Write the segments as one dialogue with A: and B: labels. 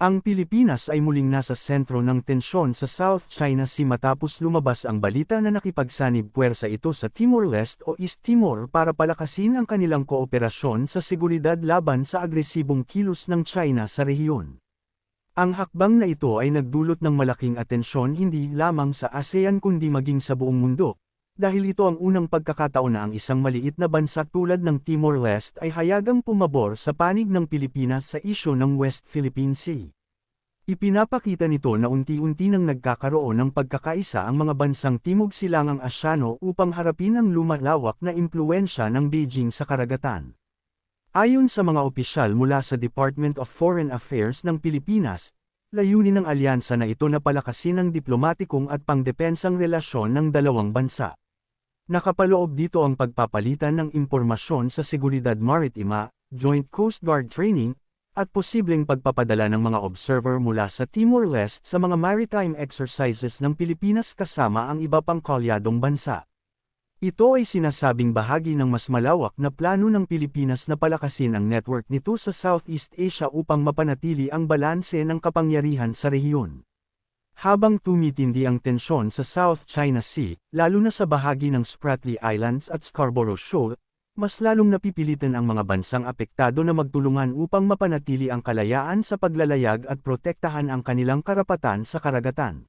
A: Ang Pilipinas ay muling nasa sentro ng tensyon sa South China Sea matapos lumabas ang balita na nakipagsanib puwersa ito sa Timor-Leste o East Timor para palakasin ang kanilang kooperasyon sa seguridad laban sa agresibong kilos ng China sa rehiyon. Ang hakbang na ito ay nagdulot ng malaking atensyon hindi lamang sa ASEAN kundi maging sa buong mundo, dahil ito ang unang pagkakataon na ang isang maliit na bansa tulad ng Timor-Leste ay hayagang pumabor sa panig ng Pilipinas sa isyo ng West Philippine Sea. Ipinapakita nito na unti-unti nang nagkakaroon ng pagkakaisa ang mga bansang Timog Silangang Asyano upang harapin ang lumalawak na impluensya ng Beijing sa karagatan. Ayon sa mga opisyal mula sa Department of Foreign Affairs ng Pilipinas, layunin ng alyansa na ito na palakasin ang diplomatikong at pangdepensang relasyon ng dalawang bansa. Nakapaloob dito ang pagpapalitan ng impormasyon sa seguridad maritima, Joint Coast Guard Training, at posibleng pagpapadala ng mga observer mula sa Timor-Leste sa mga maritime exercises ng Pilipinas kasama ang iba pang kalyadong bansa. Ito ay sinasabing bahagi ng mas malawak na plano ng Pilipinas na palakasin ang network nito sa Southeast Asia upang mapanatili ang balanse ng kapangyarihan sa rehiyon. Habang tumitindi ang tensyon sa South China Sea, lalo na sa bahagi ng Spratly Islands at Scarborough Shoal, mas lalong napipilitan ang mga bansang apektado na magtulungan upang mapanatili ang kalayaan sa paglalayag at protektahan ang kanilang karapatan sa karagatan.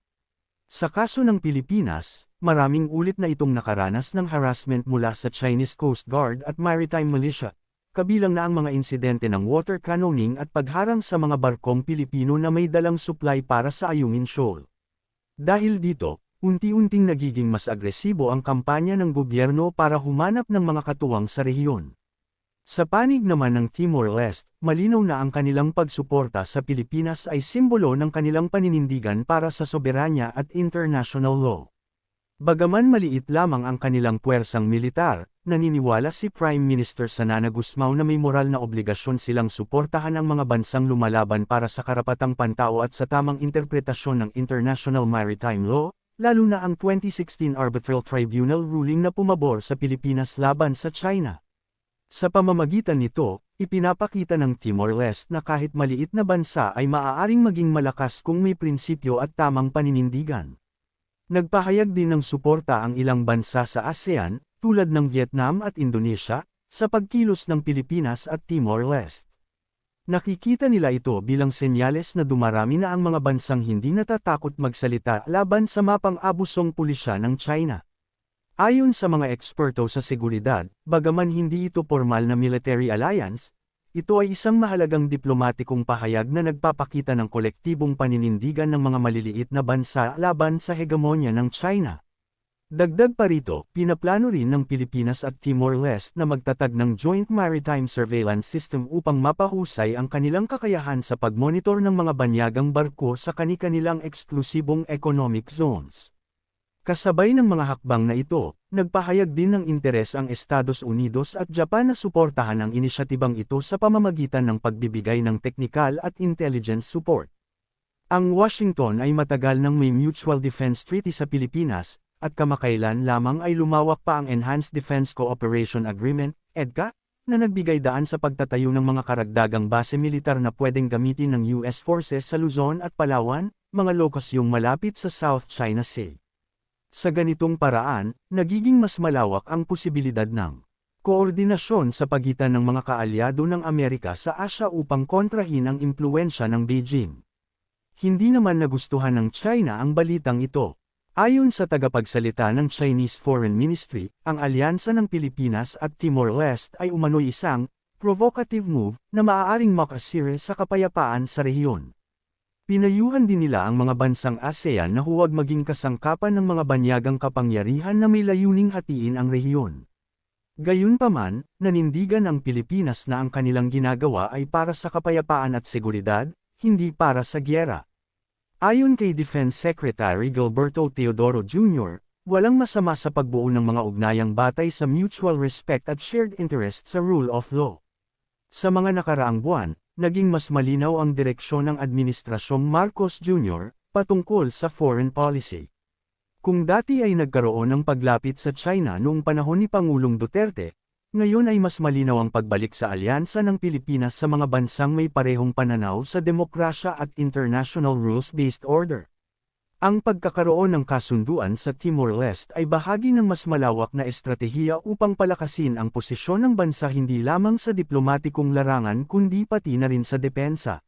A: Sa kaso ng Pilipinas, maraming ulit na itong nakaranas ng harassment mula sa Chinese Coast Guard at Maritime Militia, kabilang na ang mga insidente ng water cannoning at pagharang sa mga barkong Pilipino na may dalang supply para sa Ayungin Shoal. Dahil dito, unti-unting nagiging mas agresibo ang kampanya ng gobyerno para humanap ng mga katuwang sa rehiyon. Sa panig naman ng Timor-Leste, malinaw na ang kanilang pagsuporta sa Pilipinas ay simbolo ng kanilang paninindigan para sa soberanya at international law. Bagaman maliit lamang ang kanilang puwersang militar, naniniwala si Prime Minister Sanana Gusmao na may moral na obligasyon silang suportahan ang mga bansang lumalaban para sa karapatang pantao at sa tamang interpretasyon ng international maritime law, lalo na ang 2016 Arbitral Tribunal ruling na pumabor sa Pilipinas laban sa China. Sa pamamagitan nito, ipinapakita ng Timor-Leste na kahit maliit na bansa ay maaaring maging malakas kung may prinsipyo at tamang paninindigan. Nagpahayag din ng suporta ang ilang bansa sa ASEAN, tulad ng Vietnam at Indonesia, sa pagkilos ng Pilipinas at Timor-Leste. Nakikita nila ito bilang senyales na dumarami na ang mga bansang hindi natatakot magsalita laban sa mapang-abusong pulisya ng China. Ayon sa mga eksperto sa seguridad, bagaman hindi ito formal na military alliance, ito ay isang mahalagang diplomatikong pahayag na nagpapakita ng kolektibong paninindigan ng mga maliliit na bansa laban sa hegemonya ng China. Dagdag pa rito, pinaplano rin ng Pilipinas at Timor-Leste na magtatag ng Joint Maritime Surveillance System upang mapahusay ang kanilang kakayahan sa pagmonitor ng mga banyagang barko sa kani-kanilang eksklusibong economic zones. Kasabay ng mga hakbang na ito, nagpahayag din ng interes ang Estados Unidos at Japan na suportahan ang inisyatibang ito sa pamamagitan ng pagbibigay ng technical at intelligence support. Ang Washington ay matagal nang may Mutual Defense Treaty sa Pilipinas, at kamakailan lamang ay lumawak pa ang Enhanced Defense Cooperation Agreement, EDCA, na nagbigay daan sa pagtatayo ng mga karagdagang base militar na pwedeng gamitin ng US forces sa Luzon at Palawan, mga lokasyong malapit sa South China Sea. Sa ganitong paraan, nagiging mas malawak ang posibilidad ng koordinasyon sa pagitan ng mga kaalyado ng Amerika sa Asya upang kontrahin ang impluensya ng Beijing. Hindi naman nagustuhan ng China ang balitang ito. Ayon sa tagapagsalita ng Chinese Foreign Ministry, ang alyansa ng Pilipinas at Timor-Leste ay umano'y isang provocative move na maaaring makasira sa kapayapaan sa rehiyon. Pinayuhan din nila ang mga bansang ASEAN na huwag maging kasangkapan ng mga banyagang kapangyarihan na may layuning hatiin ang rehiyon. Gayunpaman, nanindigan ang Pilipinas na ang kanilang ginagawa ay para sa kapayapaan at seguridad, hindi para sa gyera. Ayon kay Defense Secretary Gilberto Teodoro Jr., walang masama sa pagbuo ng mga ugnayang batay sa mutual respect at shared interest sa rule of law. Sa mga nakaraang buwan, naging mas malinaw ang direksyon ng Administrasyong Marcos Jr. patungkol sa foreign policy. Kung dati ay nagkaroon ng paglapit sa China noong panahon ni Pangulong Duterte, Ngayon ay mas malinaw ang pagbalik sa alyansa ng Pilipinas sa mga bansang may parehong pananaw sa demokrasya at international rules-based order. Ang pagkakaroon ng kasunduan sa Timor-Leste ay bahagi ng mas malawak na estratehiya upang palakasin ang posisyon ng bansa hindi lamang sa diplomatikong larangan kundi pati na rin sa depensa.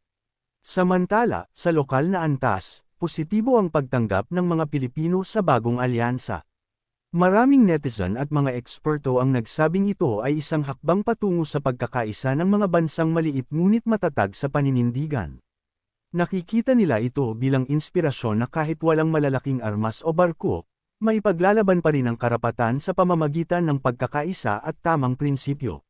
A: Samantala, sa lokal na antas, positibo ang pagtanggap ng mga Pilipino sa bagong alyansa. Maraming netizen at mga eksperto ang nagsabing ito ay isang hakbang patungo sa pagkakaisa ng mga bansang maliit ngunit matatag sa paninindigan. Nakikita nila ito bilang inspirasyon na kahit walang malalaking armas o barko, may paglalaban pa rin ang karapatan sa pamamagitan ng pagkakaisa at tamang prinsipyo.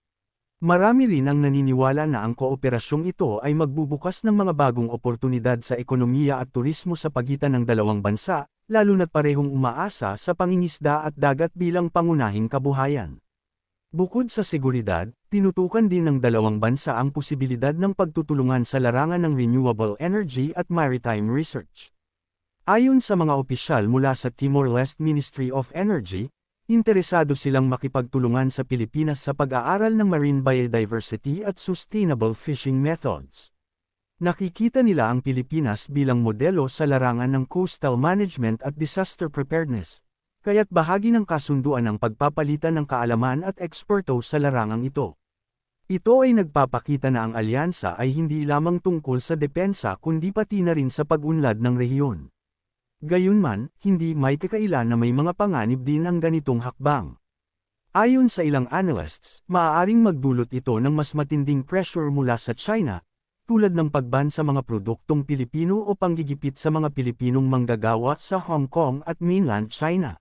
A: Marami rin ang naniniwala na ang kooperasyong ito ay magbubukas ng mga bagong oportunidad sa ekonomiya at turismo sa pagitan ng dalawang bansa, lalo na't parehong umaasa sa pangingisda at dagat bilang pangunahing kabuhayan. Bukod sa seguridad, tinutukan din ng dalawang bansa ang posibilidad ng pagtutulungan sa larangan ng renewable energy at maritime research. Ayon sa mga opisyal mula sa Timor-Leste Ministry of Energy, interesado silang makipagtulungan sa Pilipinas sa pag-aaral ng marine biodiversity at sustainable fishing methods. Nakikita nila ang Pilipinas bilang modelo sa larangan ng coastal management at disaster preparedness, kaya't bahagi ng kasunduan ang pagpapalitan ng kaalaman at eksperto sa larangang ito. Ito ay nagpapakita na ang alyansa ay hindi lamang tungkol sa depensa kundi pati na rin sa pag-unlad ng rehiyon. Gayunman, hindi may kakailan na may mga panganib din ang ganitong hakbang. Ayon sa ilang analysts, maaaring magdulot ito ng mas matinding pressure mula sa China, tulad ng pagban sa mga produktong Pilipino o panggigipit sa mga Pilipinong manggagawa sa Hong Kong at mainland China.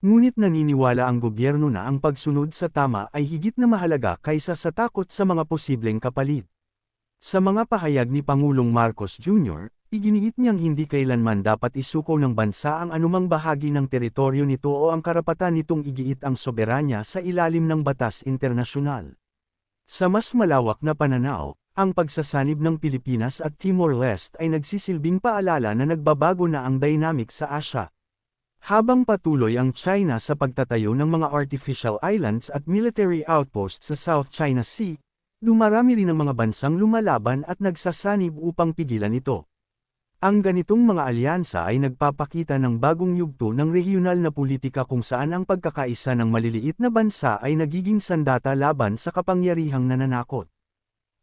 A: Ngunit naniniwala ang gobyerno na ang pagsunod sa tama ay higit na mahalaga kaysa sa takot sa mga posibleng kapalit. Sa mga pahayag ni Pangulong Marcos Jr., iginiit niyang hindi kailanman dapat isuko ng bansa ang anumang bahagi ng teritoryo nito o ang karapatan nitong igiit ang soberanya sa ilalim ng batas internasyonal. Sa mas malawak na pananaw, ang pagsasanib ng Pilipinas at Timor-Leste ay nagsisilbing paalala na nagbabago na ang dynamic sa Asya. Habang patuloy ang China sa pagtatayo ng mga artificial islands at military outposts sa South China Sea, dumarami rin ang mga bansang lumalaban at nagsasanib upang pigilan ito. Ang ganitong mga alyansa ay nagpapakita ng bagong yugto ng regional na politika kung saan ang pagkakaisa ng maliliit na bansa ay nagiging sandata laban sa kapangyarihang nananakot.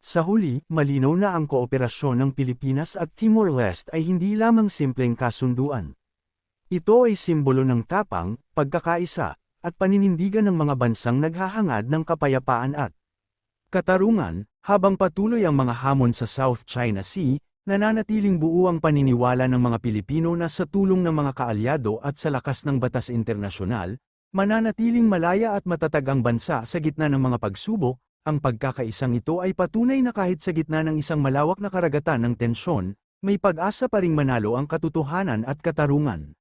A: Sa huli, malinaw na ang kooperasyon ng Pilipinas at Timor-Leste ay hindi lamang simpleng kasunduan. Ito ay simbolo ng tapang, pagkakaisa, at paninindigan ng mga bansang naghahangad ng kapayapaan at katarungan, habang patuloy ang mga hamon sa South China Sea, nananatiling buo ang paniniwala ng mga Pilipino na sa tulong ng mga kaalyado at sa lakas ng batas internasyonal, mananatiling malaya at matatag ang bansa sa gitna ng mga pagsubok, ang pagkakaisang ito ay patunay na kahit sa gitna ng isang malawak na karagatan ng tensyon, may pag-asa pa ring manalo ang katotohanan at katarungan.